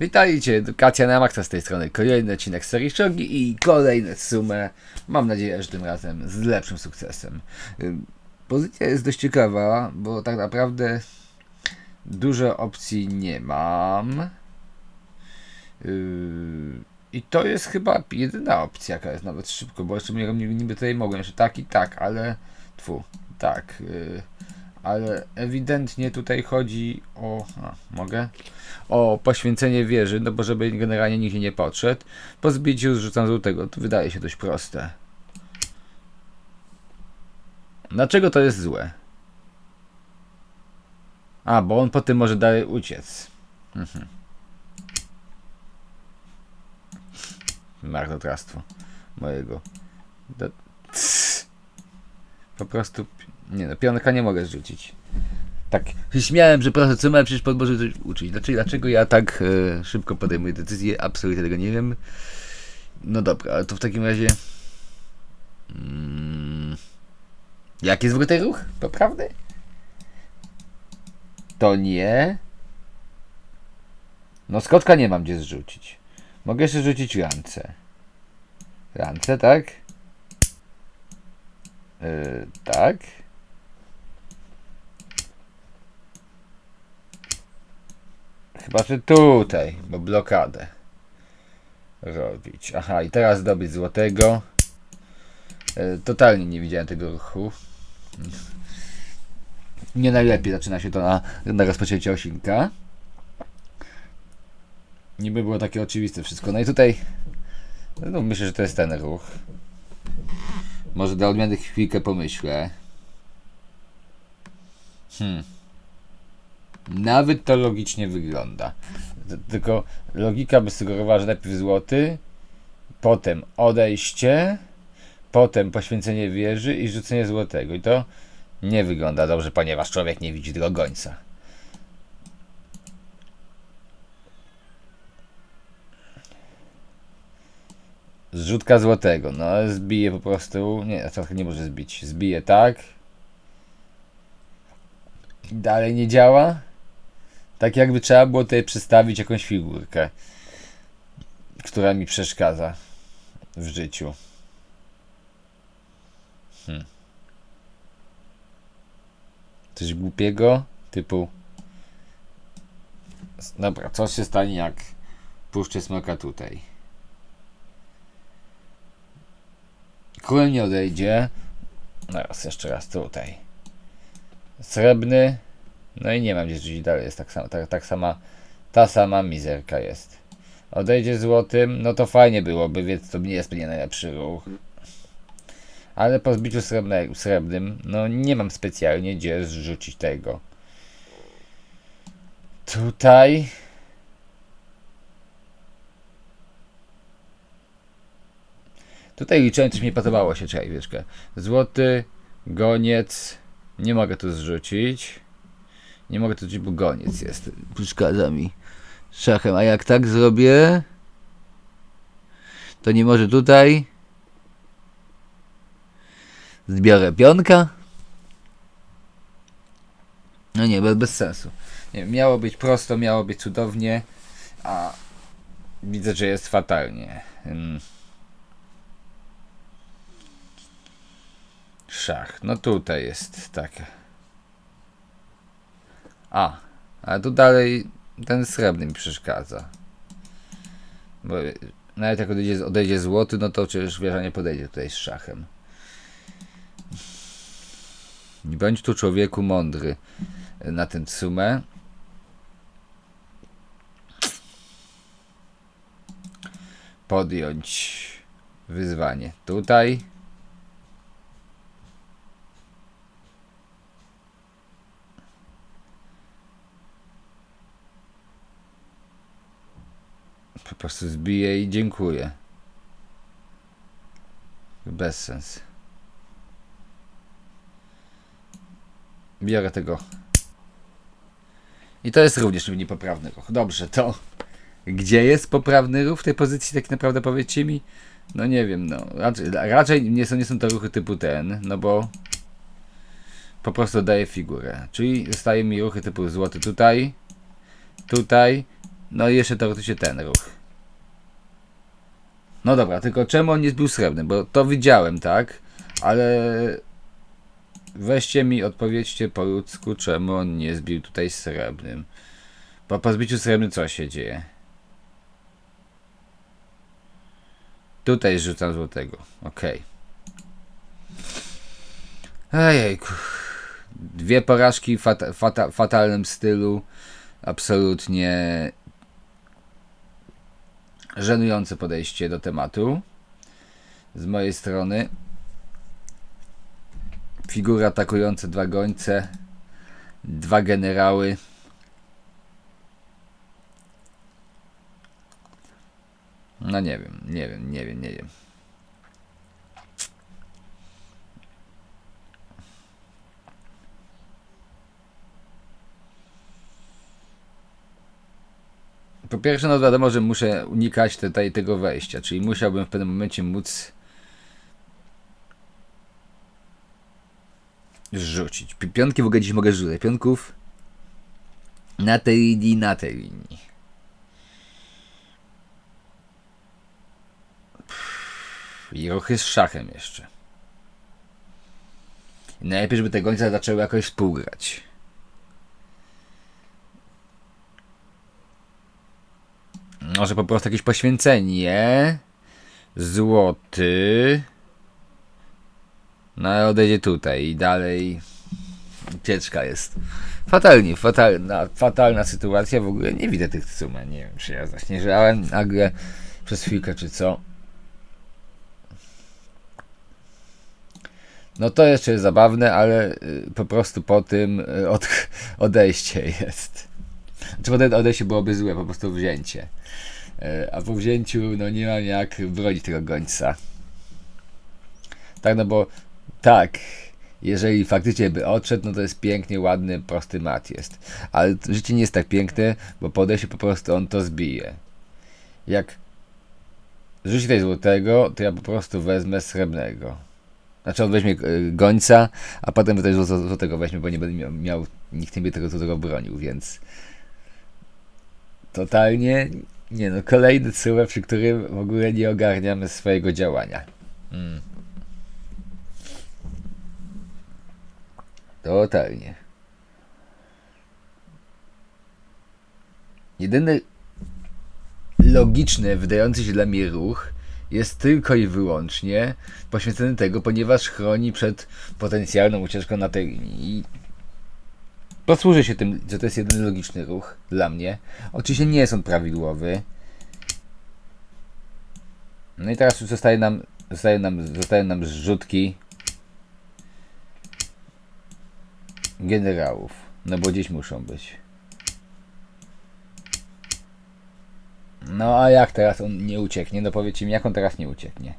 Witajcie, edukacja na maksa z tej strony. Kolejny odcinek serii Shogi i kolejne sumę. Mam nadzieję, że tym razem z lepszym sukcesem. Pozycja jest dość ciekawa, bo tak naprawdę dużo opcji nie mam. Yy, I to jest chyba jedyna opcja, jaka jest nawet szybko, bo jeszcze niby niby tutaj mogłem jeszcze tak i tak, ale tfu, tak. Ale ewidentnie tutaj chodzi o. A, mogę? O poświęcenie wieży, no bo żeby generalnie nikt nie podszedł. Po zbiciu zrzucam złotego. To wydaje się dość proste. Dlaczego to jest złe? A, bo on potem może dalej uciec. Mhm. Marnotrawstwo mojego. Po prostu. Nie no, pionka nie mogę zrzucić. Tak, się śmiałem, że proszę, co ma przecież pod może coś uczyć. Dlaczego, dlaczego ja tak e, szybko podejmuję decyzję? Absolutnie tego nie wiem. No dobra, ale to w takim razie. Mm, jaki jest w ogóle ten ruch? Poprawny? To nie. No skoczka nie mam gdzie zrzucić. Mogę jeszcze rzucić rance. Rance, tak? Yy, tak. Chyba, że tutaj, bo blokadę robić. Aha, i teraz zdobyć złotego. E, totalnie nie widziałem tego ruchu. Nie najlepiej zaczyna się to na, na rozpoczęcie osinka. Niby było takie oczywiste wszystko. No i tutaj no myślę, że to jest ten ruch. Może dla odmiany chwilkę pomyślę. Hmm. Nawet to logicznie wygląda. Tylko logika by sugerowała, że najpierw złoty, potem odejście, potem poświęcenie wieży i rzucenie złotego. I to nie wygląda dobrze, ponieważ człowiek nie widzi tego Zrzutka złotego. No, zbije po prostu. Nie, trochę nie może zbić. Zbije tak. I dalej nie działa. Tak jakby trzeba było tutaj przedstawić jakąś figurkę, która mi przeszkadza w życiu. Hmm. Coś głupiego, typu. Dobra, co się stanie jak puszczę smoka tutaj? Król nie odejdzie. No raz, jeszcze raz tutaj. Srebrny. No i nie mam gdzie rzucić dalej. Jest tak, sama, tak, tak sama, ta sama mizerka jest. Odejdzie złotym, no to fajnie byłoby, więc to nie jest nie najlepszy ruch. Ale po zbiciu srebrne, srebrnym, no nie mam specjalnie gdzie zrzucić tego. Tutaj. Tutaj liczyłem, coś mi podobało się, czekaj, wieszkę. Złoty, goniec, nie mogę tu zrzucić. Nie mogę tu zrzucić, bo goniec jest. Przeszkadza mi. Szachem, a jak tak zrobię, to nie może tutaj. Zbiorę pionka. No nie, bez, bez sensu. Nie, miało być prosto, miało być cudownie, a widzę, że jest fatalnie. Hmm. Szach. No tutaj jest taka. A, ale tu dalej ten srebrny mi przeszkadza. Bo nawet jak odejdzie, odejdzie złoty, no to przecież wieża nie podejdzie tutaj z szachem. Bądź tu człowieku mądry na tę sumę. Podjąć wyzwanie. Tutaj. Po prostu zbiję i dziękuję. Bez sens. Biorę tego. I to jest również niepoprawny ruch. Dobrze, to gdzie jest poprawny ruch w tej pozycji, tak naprawdę powiedzcie mi? No nie wiem, no. Raczej, raczej nie, są, nie są to ruchy typu ten, no bo po prostu daje figurę. Czyli zostaje mi ruchy typu złoty tutaj, tutaj No i jeszcze teoretycznie ten ruch. No dobra, tylko czemu on nie zbił srebrny? Bo to widziałem, tak? Ale weźcie mi, odpowiedzcie po ludzku, czemu on nie zbił tutaj srebrnym. Po zbiciu srebrnym co się dzieje? Tutaj rzucam złotego. Okej. Ejejku. Dwie porażki w fata, fata, fatalnym stylu. Absolutnie żenujące podejście do tematu. Z mojej strony. Figury atakujące dwa gońce. Dwa generały. No nie wiem, nie wiem, nie wiem, nie wiem. Po pierwsze, no wiadomo, że muszę unikać tutaj tego wejścia, czyli musiałbym w pewnym momencie móc rzucić. Pi- Pionki w ogóle dziś mogę rzucać. Pionków na tej linii, na tej linii. I ruchy z szachem jeszcze. Najlepiej, żeby te gońce zaczęły jakoś współgrać. Może po prostu jakieś poświęcenie. Złoty. No ale odejdzie tutaj i dalej ucieczka jest. Fatalnie, fatalna, fatalna sytuacja. W ogóle nie widzę tych sum. Nie wiem, czy ja zaśnieżałem nagle przez chwilkę, czy co. No to jeszcze jest zabawne, ale y, po prostu po tym y, od, odejście jest. Potem odejście byłoby złe, po prostu wzięcie. Y, A po wzięciu no nie mam jak bronić tego gońca. Tak, no bo tak, jeżeli faktycznie by odszedł, no to jest pięknie, ładny, prosty mat jest. Ale życie nie jest tak piękne, bo po odejściu po prostu on to zbije. Jak rzuci tej złotego, to ja po prostu wezmę srebrnego. Znaczy on weźmie y, gońca, a potem też zł- złotego weźmie, bo nie będę miał, miał nikt nie by tego złotego bronił, więc totalnie nie no, kolejny cyłę, przy którym w ogóle nie ogarniamy swojego działania. Mm. Totalnie. Jedyny logiczny, wydający się dla mnie ruch jest tylko i wyłącznie poświęcony tego, ponieważ chroni przed potencjalną ucieczką na tej linii. Posłużę się tym, że to jest jedyny logiczny ruch dla mnie. Oczywiście nie jest on prawidłowy. No i teraz już zostaje nam, zostaje nam, zostają nam zrzutki generałów. No bo gdzieś muszą być. No a jak teraz on nie ucieknie? No powiedzcie mi, jak on teraz nie ucieknie?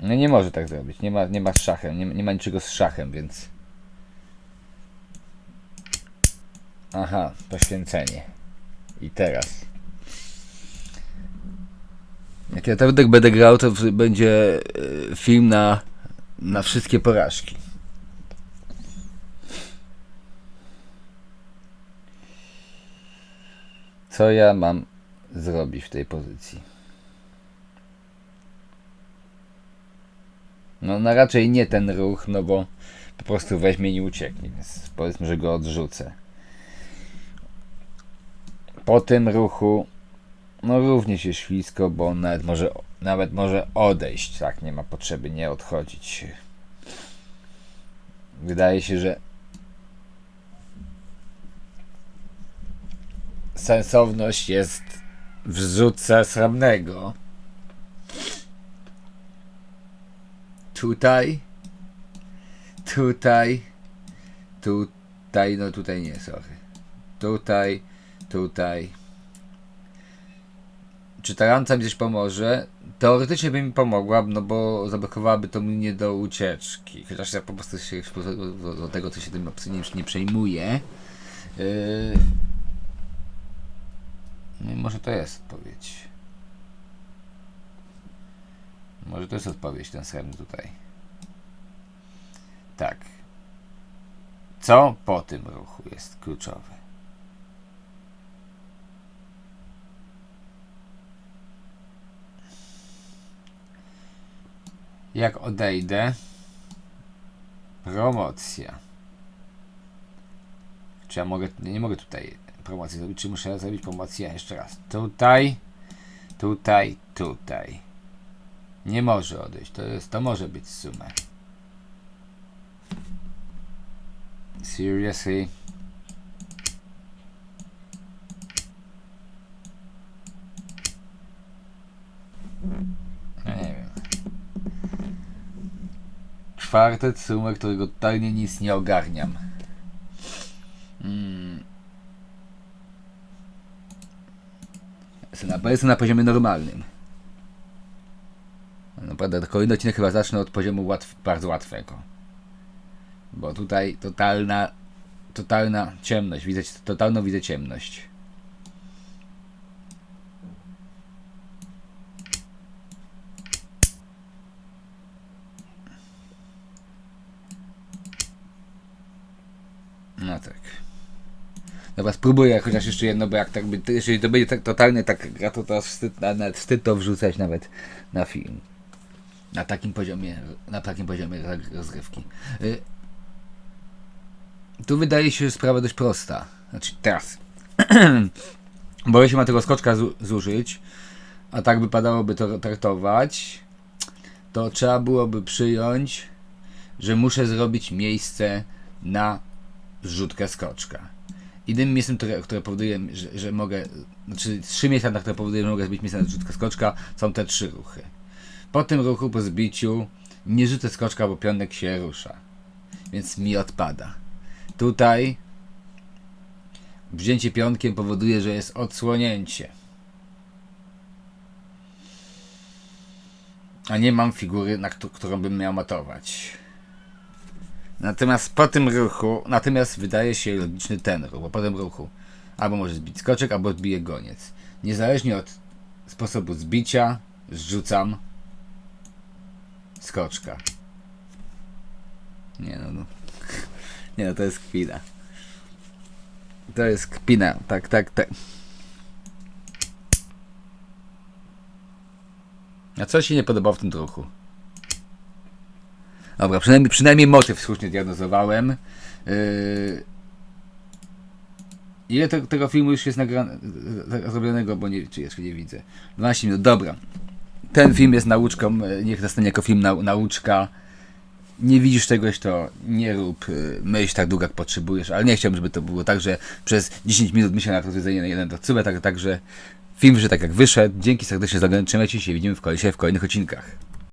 No nie może tak zrobić. Nie ma, nie ma z szachem. Nie, nie ma niczego z szachem, więc... Aha, poświęcenie. I teraz. Jak ja tak będę grał, to będzie e, film na, na wszystkie porażki. Co ja mam zrobić w tej pozycji? No, no raczej nie ten ruch, no bo po prostu weźmie i nie ucieknie, więc powiedzmy, że go odrzucę. Po tym ruchu, no również jest ślisko, bo on nawet może, nawet może odejść, tak, nie ma potrzeby nie odchodzić. Wydaje się, że sensowność jest w rzutce srebrnego. Tutaj, tutaj, tutaj, no tutaj nie, sorry. Tutaj, tutaj. Czy ta ramca mi coś pomoże? Teoretycznie by mi pomogła, no bo zablokowałaby to mnie do ucieczki. Chociaż ja po prostu się do, tego, co się tym absolutnie nie przejmuję. Yy... No i może to jest odpowiedź. Może to jest odpowiedź, ten srebrny tutaj. Tak. Co po tym ruchu jest kluczowe? Jak odejdę. Promocja. Czy ja mogę. Nie, mogę tutaj promocji zrobić, czy muszę zrobić promocję jeszcze raz. Tutaj, tutaj, tutaj. Nie może odejść. To jest. To może być sumę. Seriously? Ja nie wiem. Kwartet sumę, którego totalnie nic nie ogarniam. Mm. Jestem na, jestem na poziomie normalnym. Naprawdę, kolejny odcinek chyba zacznę od poziomu łatw, bardzo łatwego. Bo tutaj totalna, totalna ciemność. Widzę, totalną widzę ciemność. Tak. Dobra, spróbuję chociaż jeszcze jedno, bo jak tak by, jeżeli to będzie tak totalnie tak gra, to teraz wstyd, na- nawet wstyd to wrzucać nawet na film. Na takim poziomie, na takim poziomie roz- rozgrywki. Y, tu wydaje się sprawa dość prosta. Znaczy teraz. bo jeśli ma tego skoczka zu- zużyć, a tak wypadałoby to traktować, to trzeba byłoby przyjąć, że muszę zrobić miejsce na zrzutkę skoczka. Jedynym miejscem, które, które powoduje, że, że mogę, znaczy trzy miejsca, na które powoduje, że mogę zbić miejsce na zrzutkę skoczka, są te trzy ruchy. Po tym ruchu, po zbiciu, nie rzucę skoczka, bo pionek się rusza. Więc mi odpada. Tutaj wzięcie pionkiem powoduje, że jest odsłonięcie. A nie mam figury, na któ- którą bym miał matować. Natomiast po tym ruchu, natomiast wydaje się logiczny ten ruch, bo po tym ruchu albo może zbić skoczek, albo odbije goniec. Niezależnie od sposobu zbicia, zrzucam skoczka. Nie no, no. Nie no, to jest kpina. To jest kpina, tak, tak, tak. A co się nie podobało w tym ruchu? Dobra, przynajmniej, przynajmniej motyw słusznie diagnozowałem. Yy... Ile te, tego filmu już jest nagrane, zrobionego, bo nie, czy jeszcze nie widzę. 12 minut, dobra. Ten film jest nauczką, yy, niech zostanie jako film nau, nauczka. Nie widzisz czegoś, to nie rób, yy, myśl tak długo jak potrzebujesz, ale nie chciałbym, żeby to było tak, że przez 10 minut myślę nad rozwiązaniem na jeden odcinek, tak, także film wyszedł tak jak wyszedł. Dzięki serdecznie za oglądanie, trzymajcie się, widzimy w kolejnych odcinkach.